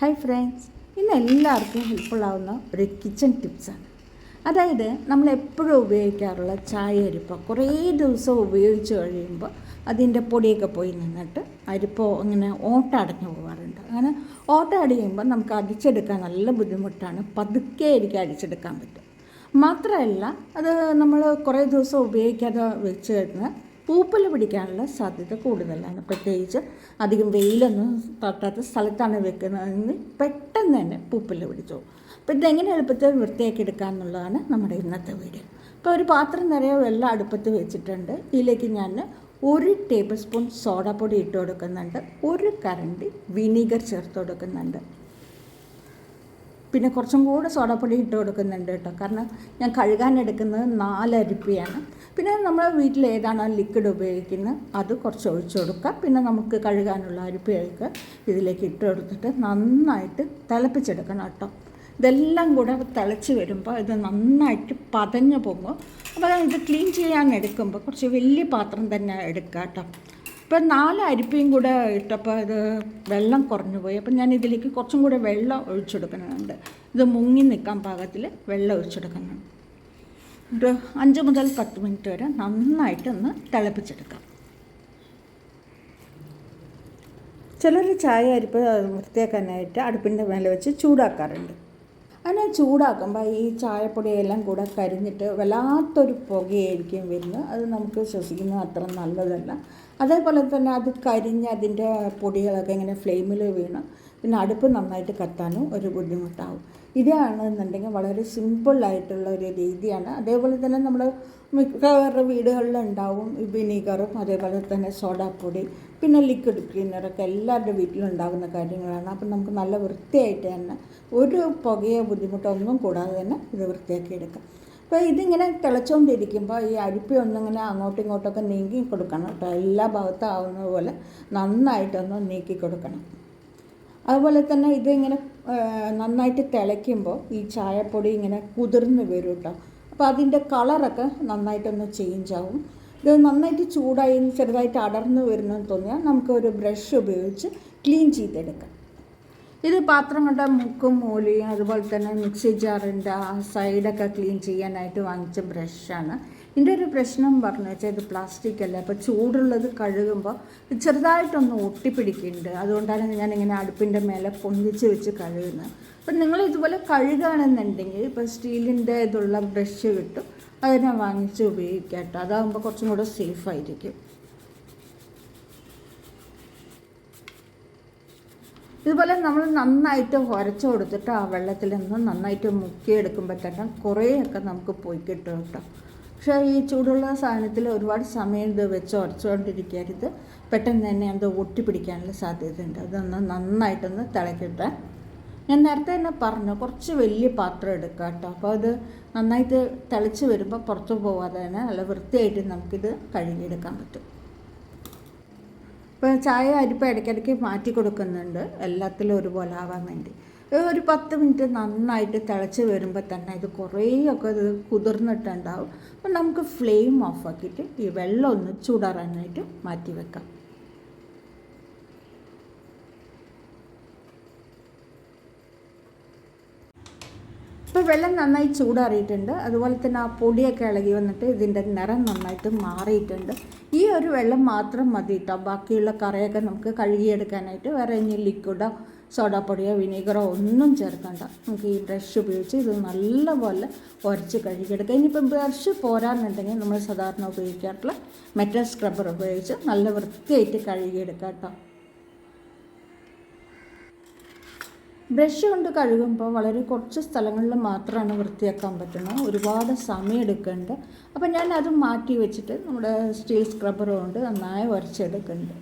Hi friends ഇന്ന് എല്ലാവർക്കും ഹെൽപ്ഫുള്ളാവുന്ന ഒരു കിച്ചൺ ടിപ്സാണ് അതായത് നമ്മൾ എപ്പോഴും ഉപയോഗിക്കാറുള്ള ചായ അരിപ്പ കുറേ ദിവസം ഉപയോഗിച്ച് കഴിയുമ്പോൾ അതിന്റെ പൊടിയൊക്കെ പോയി നിന്നിട്ട് അരിപ്പ ഇങ്ങനെ ഓട്ട അടഞ്ഞു പോകാറുണ്ട്. അങ്ങനെ ഓട്ട അടിയുമ്പോൾ നമുക്ക് അടിച്ചെടുക്കാൻ നല്ല ബുദ്ധിമുട്ടാണ്. പതുക്കെ ആയിരിക്കും അടിച്ചെടുക്കാൻ പറ്റും. മാത്രമല്ല അത് നമ്മൾ കുറേ ദിവസം ഉപയോഗിക്കാതെ വെച്ച് കഴിഞ്ഞാൽ പൂപ്പൽ പിടിക്കാനുള്ള സാധ്യത കൂടുതലാണ്. പ്രത്യേകിച്ച് അധികം വെയിലൊന്നും തട്ടാത്ത സ്ഥലത്താണ് വെക്കുന്നതെങ്കിൽ പെട്ടെന്ന് തന്നെ പൂപ്പൽ പിടിച്ചു അപ്പോൾ ഇതെങ്ങനെ എളുപ്പത്തിൽ വൃത്തിയാക്കി എടുക്കുക എന്നുള്ളതാണ് നമ്മുടെ ഇന്നത്തെ വീഡിയോ. ഇപ്പോൾ ഒരു പാത്രം നിറയെ വെള്ളം അടുപ്പത്ത് വെച്ചിട്ടുണ്ട്. ഇതിലേക്ക് ഞാൻ ഒരു ടേബിൾ സ്പൂൺ സോഡാപ്പൊടി ഇട്ട് കൊടുക്കുന്നുണ്ട്. ഒരു കരണ്ടി വിനീഗർ ചേർത്ത് കൊടുക്കുന്നുണ്ട്. പിന്നെ കുറച്ചും കൂടെ സോഡാപ്പൊടി ഇട്ട് കൊടുക്കുന്നുണ്ട് കേട്ടോ. കാരണം ഞാൻ കഴുകാൻ എടുക്കുന്നത് നാലരിപ്പിയാണ്. പിന്നെ നമ്മൾ വീട്ടിൽ ഏതാണോ ലിക്വിഡ് ഉപയോഗിക്കുന്നത്? അത് കുറച്ച് ഒഴിച്ചു കൊടുക്കുക. പിന്നെ നമുക്ക് കഴുകാനുള്ള അരിപ്പയൊക്കെ ഇതിലേക്ക് ഇട്ട് കൊടുത്തിട്ട് നന്നായിട്ട് തിളപ്പിച്ചെടുക്കണം കേട്ടോ. ഇതെല്ലാം കൂടെ തിളച്ച് വരുമ്പോൾ ഇത് നന്നായിട്ട് പതഞ്ഞു പോകുമ്പോൾ അപ്പോൾ ഇത് ക്ലീൻ ചെയ്യാൻ എടുക്കുമ്പോൾ കുറച്ച് വലിയ പാത്രം തന്നെ എടുക്കുക കേട്ടോ. ഇപ്പം നാല് അരിപ്പയും കൂടെ ഇട്ടപ്പോൾ ഇത് വെള്ളം കുറഞ്ഞു പോയി. അപ്പം ഞാൻ ഇതിലേക്ക് കുറച്ചും കൂടെ വെള്ളം ഒഴിച്ചെടുക്കുന്നുണ്ട് ഇത് മുങ്ങി നിൽക്കാൻ പാകത്തിൽ വെള്ളം ഒഴിച്ചെടുക്കുന്നുണ്ട് ഒരു അഞ്ച് മുതൽ പത്ത് മിനിറ്റ് വരെ നന്നായിട്ടൊന്ന് തിളപ്പിച്ചെടുക്കാം. ചിലർ ചായ അരിപ്പ് വൃത്തിയാക്കാനായിട്ട് അടുപ്പിന്റെ മേലെ വെച്ച് ചൂടാക്കാറുണ്ട്. അങ്ങനെ ചൂടാക്കുമ്പോൾ ഈ ചായപ്പൊടിയെല്ലാം കൂടെ കരിഞ്ഞിട്ട് വല്ലാത്തൊരു പുകയായിരിക്കും വരുന്നത്. അത് നമുക്ക് ശ്വസിക്കുന്നത് അത്ര നല്ലതല്ല. അതേപോലെ തന്നെ അത് കരിഞ്ഞ് അതിന്റെ പൊടികളൊക്കെ ഇങ്ങനെ ഫ്ലെയിമിൽ വീണ് പിന്നെ അടുപ്പ് നന്നായിട്ട് കത്താനും ഒരു ബുദ്ധിമുട്ടാവും. ഇതാണെന്നുണ്ടെങ്കിൽ വളരെ സിമ്പിളായിട്ടുള്ള ഒരു രീതിയാണ്. അതേപോലെ തന്നെ നമ്മൾ മിക്കവാറും വീടുകളിലുണ്ടാവും വിനീഗറും അതേപോലെ തന്നെ സോഡാപ്പൊടി പിന്നെ ലിക്വിഡ് ക്ലീനറൊക്കെ എല്ലാവരുടെ വീട്ടിലും ഉണ്ടാകുന്ന കാര്യങ്ങളാണ്. അപ്പം നമുക്ക് നല്ല വൃത്തിയായിട്ട് തന്നെ ഒരു പുകയോ ബുദ്ധിമുട്ടൊന്നും കൂടാതെ തന്നെ ഇത് വൃത്തിയാക്കി എടുക്കാം. അപ്പോൾ ഇതിങ്ങനെ തിളച്ചുകൊണ്ടിരിക്കുമ്പോൾ ഈ അരിപ്പ ഒന്നിങ്ങനെ അങ്ങോട്ടും ഇങ്ങോട്ടൊക്കെ നീക്കി കൊടുക്കണം കേട്ടോ. എല്ലാ ഭാഗത്തും ആവുന്നത് പോലെ നന്നായിട്ടൊന്ന് നീക്കി കൊടുക്കണം. അതുപോലെ തന്നെ ഇതിങ്ങനെ നന്നായിട്ട് തിളയ്ക്കുമ്പോൾ ഈ ചായപ്പൊടി ഇങ്ങനെ കുതിർന്ന് വരും കേട്ടോ അപ്പോൾ അതിന്റെ കളറൊക്കെ നന്നായിട്ടൊന്ന് ചേഞ്ച് ആവും. ഇത് നന്നായിട്ട് ചൂടായി ചെറുതായിട്ട് അടർന്നു വരുന്നെന്ന് തോന്നിയാൽ നമുക്ക് ഒരു ബ്രഷ് ഉപയോഗിച്ച് ക്ലീൻ ചെയ്തെടുക്കാം. ഇത് പാത്രം കണ്ട മുക്കും മൂലയും അതുപോലെ തന്നെ മിക്സി ജാറിന്റെ ആ സൈഡൊക്കെ ക്ലീൻ ചെയ്യാനായിട്ട് വാങ്ങിച്ച ബ്രഷാണ് ഇതിന്റെ ഒരു പ്രശ്നം പറഞ്ഞു വെച്ചാൽ ഇത് പ്ലാസ്റ്റിക് അല്ല അപ്പോൾ ചൂടുള്ളത് കഴുകുമ്പോൾ ചെറുതായിട്ടൊന്ന് ഒട്ടിപ്പിടിക്കുന്നുണ്ട്. അതുകൊണ്ടാണ് ഞാനിങ്ങനെ അടുപ്പിന്റെ മേലെ പൊന്തിച്ച് വെച്ച് കഴുകുന്നത് അപ്പം നിങ്ങൾ ഇതുപോലെ കഴുകുകയാണെന്നുണ്ടെങ്കിൽ ഇപ്പോൾ സ്റ്റീലിന്റെ ഇതുള്ള ബ്രഷ് കിട്ടും അതിനെ വാങ്ങിച്ച് ഉപയോഗിക്കാം കേട്ടോ. അതാകുമ്പോൾ കുറച്ചും കൂടെ സേഫ് ആയിരിക്കും. ഇതുപോലെ നമ്മൾ നന്നായിട്ട് ഉരച്ചു കൊടുത്തിട്ട് ആ വെള്ളത്തിൽ നിന്ന് നന്നായിട്ട് മുക്കിയെടുക്കുമ്പോൾ തന്നെ കുറേയൊക്കെ നമുക്ക് പോയി കിട്ടും കേട്ടോ. പക്ഷേ ഈ ചൂടുള്ള സാധനത്തിൽ ഒരുപാട് സമയം ഇത് വെച്ച് ഉരച്ചുകൊണ്ടിരിക്കരുത് പെട്ടെന്ന് തന്നെ അത് ഒട്ടിപ്പിടിക്കാനുള്ള സാധ്യതയുണ്ട്. അതൊന്ന് നന്നായിട്ടൊന്ന് തിളക്കട്ടെ. ഞാൻ നേരത്തെ തന്നെ പറഞ്ഞു കുറച്ച് വലിയ പാത്രം എടുക്കുക കേട്ടോ. അപ്പോൾ അത് നന്നായിട്ട് തിളച്ച് വരുമ്പോൾ പുറത്തു പോകാതെ തന്നെ നല്ല വൃത്തിയായിട്ട് നമുക്കിത് കഴുകിയെടുക്കാൻ പറ്റും. ഇപ്പോൾ ചായ അരിപ്പ് ഇടയ്ക്കിടയ്ക്ക് മാറ്റി കൊടുക്കുന്നുണ്ട്. എല്ലാത്തിലും ഒരുപോലെ ആവാൻ വേണ്ടി. ഒരു പത്ത് മിനിറ്റ് നന്നായിട്ട് തിളച്ച് വരുമ്പോൾ തന്നെ ഇത് കുറേയൊക്കെ ഇത് കുതിർന്നിട്ടുണ്ടാവും. അപ്പം നമുക്ക് ഫ്ലെയിം ഓഫാക്കിയിട്ട് ഈ വെള്ളം ഒന്ന് ചൂടാറാനായിട്ട് മാറ്റി വെക്കാം. ഇപ്പോൾ വെള്ളം നന്നായി ചൂടാറിയിട്ടുണ്ട്. അതുപോലെ തന്നെ ആ പൊടിയൊക്കെ ഇളകി വന്നിട്ട് ഇതിന്റെ നിറം നന്നായിട്ട് മാറിയിട്ടുണ്ട്. ഈ ഒരു വെള്ളം മാത്രം മതി കേട്ടോ ബാക്കിയുള്ള കറിയൊക്കെ നമുക്ക് കഴുകിയെടുക്കാനായിട്ട്. വേറെ ഇനി ലിക്വിഡോ സോഡാപ്പൊടിയോ വിനീഗറോ ഒന്നും ചേർക്കണ്ട. നമുക്ക് ഈ ബ്രഷ് ഉപയോഗിച്ച് ഇത് നല്ലപോലെ ഉരച്ച് കഴുകിയെടുക്കുക ഇനിയിപ്പം ബ്രഷ് പോരാന്നുണ്ടെങ്കിൽ നമ്മൾ സാധാരണ ഉപയോഗിക്കാറുള്ള മെറ്റൽ സ്ക്രബ്ബർ ഉപയോഗിച്ച് നല്ല വൃത്തിയായിട്ട് കഴുകിയെടുക്കാം കേട്ടോ. ബ്രഷ് കൊണ്ട് കഴുകുമ്പോൾ വളരെ കുറച്ച് സ്ഥലങ്ങളിൽ മാത്രമാണ് വൃത്തിയാക്കാൻ പറ്റുന്നത്. ഒരുപാട് സമയം എടുക്കുന്നുണ്ട്. അപ്പോൾ ഞാൻ അത് മാറ്റി വെച്ചിട്ട് നമ്മുടെ സ്റ്റീൽ സ്ക്രബ്ബർ കൊണ്ട് നന്നായി ഉരച്ചെടുക്കുന്നുണ്ട്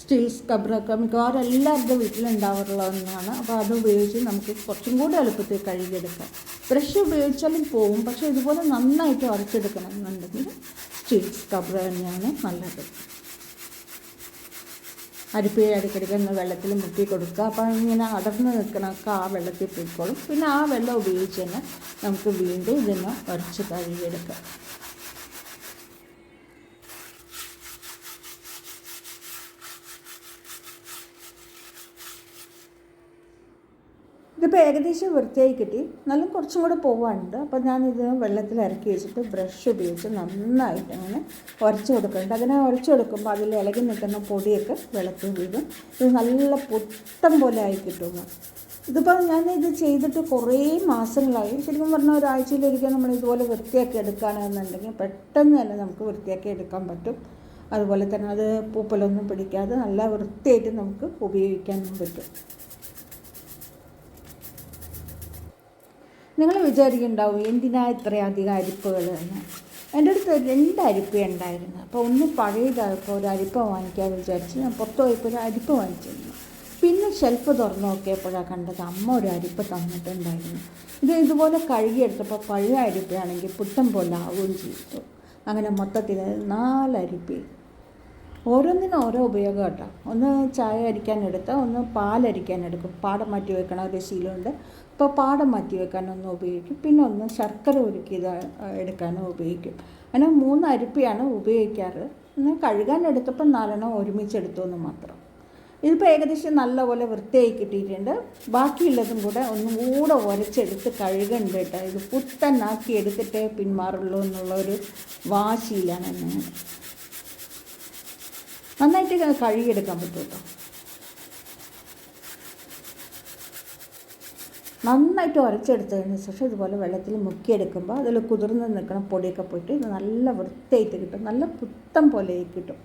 സ്റ്റീൽ സ്ക്രബറൊക്കെ മിക്കവാറും എല്ലാവരുടെ വീട്ടിലുണ്ടാവാറുള്ള ഒന്നാണ് അപ്പോൾ അത് ഉപയോഗിച്ച് നമുക്ക് കുറച്ചും കൂടി എളുപ്പത്തിൽ കഴുകിയെടുക്കാം. ബ്രഷ് ഉപയോഗിച്ചാലും പോവും. പക്ഷേ ഇതുപോലെ നന്നായിട്ട് ഉരച്ചെടുക്കണം എന്നുണ്ടെങ്കിൽ സ്റ്റീൽ സ്ക്രബർ തന്നെയാണ് നല്ലത്. അരിപ്പയെ ഒന്ന് വെള്ളത്തിൽ മുക്കി കൊടുക്കുക. അപ്പോൾ ഇങ്ങനെ അടർന്ന് നിൽക്കണമൊക്കെ ആ വെള്ളത്തിൽ പോയിക്കോളും പിന്നെ ആ വെള്ളം ഉപയോഗിച്ച് തന്നെ നമുക്ക് വീണ്ടും ഇതിനെ ഉരച്ച് കഴുകിയെടുക്കാം. ഇതിപ്പോൾ ഏകദേശം വൃത്തിയായി കിട്ടി. നല്ല കുറച്ചും കൂടെ പോവാനുണ്ട്. അപ്പോൾ ഞാനിത് വെള്ളത്തിൽ ഇറക്കി വെച്ചിട്ട് ബ്രഷ് ഉപയോഗിച്ച് നന്നായിട്ട് അങ്ങനെ ഉരച്ച് കൊടുക്കുന്നുണ്ട്. അങ്ങനെ ഉരച്ച് കൊടുക്കുമ്പോൾ അതിൽ ഇളകി നിൽക്കുന്ന പൊടിയൊക്കെ വെള്ളത്തിൽ വീഴും. ഇത് നല്ല പൊട്ടം പോലെ ആയി കിട്ടുന്നു ഇതിപ്പോൾ ഞാൻ ഇത് ചെയ്തിട്ട് കുറേ മാസങ്ങളായി. ശരിക്കും പറഞ്ഞാൽ ഒരാഴ്ചയിലൊരിക്കൽ നമ്മൾ ഇതുപോലെ വൃത്തിയാക്കി എടുക്കുകയാണെന്നുണ്ടെങ്കിൽ പെട്ടെന്ന് തന്നെ നമുക്ക് വൃത്തിയാക്കി എടുക്കാൻ പറ്റും. അതുപോലെ തന്നെ അത് പൂപ്പലൊന്നും പിടിക്കാതെ നല്ല വൃത്തിയായിട്ട് നമുക്ക് ഉപയോഗിക്കാനും പറ്റും. നിങ്ങൾ വിചാരിക്കുന്നുണ്ടാവും എന്തിനാ ഇത്രയധികം അരിപ്പുകൾ എന്ന്. എന്റെ അടുത്ത് രണ്ട് അരിപ്പ ഉണ്ടായിരുന്നു. അപ്പോൾ ഒന്ന് പഴയതായപ്പോൾ ഒരു അരിപ്പ വാങ്ങിക്കാമെന്ന് വിചാരിച്ച് ഞാൻ പുറത്ത് പോയപ്പോൾ ഒരു അരിപ്പ വാങ്ങിച്ചിരുന്നു. പിന്നെ ഷെൽഫ് തുറന്ന് നോക്കിയപ്പോഴാണ് കണ്ടത് അമ്മ ഒരു അരിപ്പ തന്നിട്ടുണ്ടായിരുന്നു. ഇത് ഇതുപോലെ കഴുകിയെടുത്തപ്പോൾ പഴയ അരിപ്പയാണെങ്കിൽ പുട്ടം പോലെ ആവുകയും ചെയ്തു. അങ്ങനെ മൊത്തത്തിൽ നാലരിപ്പ ഓരോന്നിനും ഓരോ ഉപയോഗം കേട്ടോ. ഒന്ന് ചായ അരിക്കാൻ എടുത്താൽ ഒന്ന് പാലരിക്കാൻ എടുക്കും. പാടം മാറ്റി വെക്കണ ഒരു ശീലമുണ്ട്. അപ്പോൾ പാടം മാറ്റി വെക്കാനൊന്ന് ഉപയോഗിക്കും. പിന്നെ ഒന്ന് ശർക്കര ഉരുക്കിയത് എടുക്കാനും ഉപയോഗിക്കും. അങ്ങനെ മൂന്ന് അരിപ്പിയാണ് ഉപയോഗിക്കാറ്. ഒന്ന് കഴുകാൻ എടുത്തപ്പോൾ നാലെണ്ണം ഒരുമിച്ചെടുത്തു എന്ന് മാത്രം. ഇതിപ്പോൾ ഏകദേശം നല്ലപോലെ വൃത്തിയായി കിട്ടിയിട്ടുണ്ട്. ബാക്കിയുള്ളതും കൂടെ ഒന്നും കൂടെ ഉരച്ചെടുത്ത് കഴുകണ്ട കേട്ടോ. ഇത് പുത്തനാക്കി എടുത്തിട്ടേ പിന്മാറുള്ളൂ എന്നുള്ള ഒരു വാശിയിലാണ് ഞാൻ. നന്നായിട്ട് കഴുകിയെടുക്കാൻ പറ്റും കേട്ടോ. നന്നായിട്ട് ഉരച്ചെടുത്തതിന് ശേഷം ഇതുപോലെ വെള്ളത്തിൽ മുക്കിയെടുക്കുമ്പോൾ അതിൽ കുതിർന്ന് നിൽക്കുന്ന പൊടിയൊക്കെ പോയിട്ട് ഇത് നല്ല വൃത്തിയായിട്ട് കിട്ടും. നല്ല പുത്തം പോലെ കിട്ടും.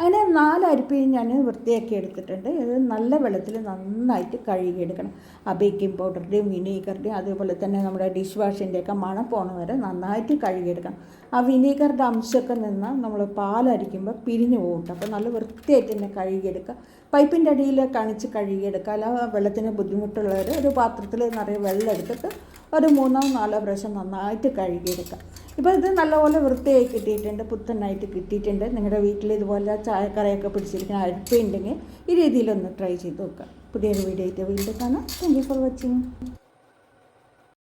അങ്ങനെ നാലരിപ്പയും ഞാൻ വൃത്തിയാക്കി എടുത്തിട്ടുണ്ട്. ഇത് നല്ല വെള്ളത്തിൽ നന്നായിട്ട് കഴുകിയെടുക്കണം. ആ ബേക്കിംഗ് പൗഡറിന്റെയും വിനീഗറിന്റെയും അതേപോലെ തന്നെ നമ്മുടെ ഡിഷ് വാഷിന്റെയൊക്കെ മണം പോണ വരെ നന്നായിട്ട് കഴുകിയെടുക്കണം. ആ വിനീഗറിന്റെ അംശമൊക്കെ നിന്ന് നമ്മൾ പാലരിക്കുമ്പോൾ പിരിഞ്ഞു പോകും അപ്പോൾ നല്ല വൃത്തിയായിട്ട് തന്നെ കഴുകിയെടുക്കുക. പൈപ്പിന്റെ അടിയിൽ കണിച്ച് കഴുകിയെടുക്കുക. അല്ല വെള്ളത്തിന് ബുദ്ധിമുട്ടുള്ളവർ ഒരു പാത്രത്തിൽ നിറയെ വെള്ളം എടുത്തിട്ട് ഒരു മൂന്നോ നാലോ പ്രാവശ്യം നന്നായിട്ട് കഴുകിയെടുക്കുക ഇപ്പോൾ ഇത് നല്ലപോലെ വൃത്തിയായി കിട്ടിയിട്ടുണ്ട് പുത്തനായിട്ട് കിട്ടിയിട്ടുണ്ട്. നിങ്ങളുടെ വീട്ടിൽ ഇതുപോലെ ചായക്കറയൊക്കെ പിടിച്ചിരിക്കുന്ന അരിപ്പുണ്ടെങ്കിൽ ഈ രീതിയിലൊന്ന് ട്രൈ ചെയ്ത് നോക്കുക പുതിയൊരു വീഡിയോ ആയിട്ട് വീണ്ടും കാണാം. Thank you for watching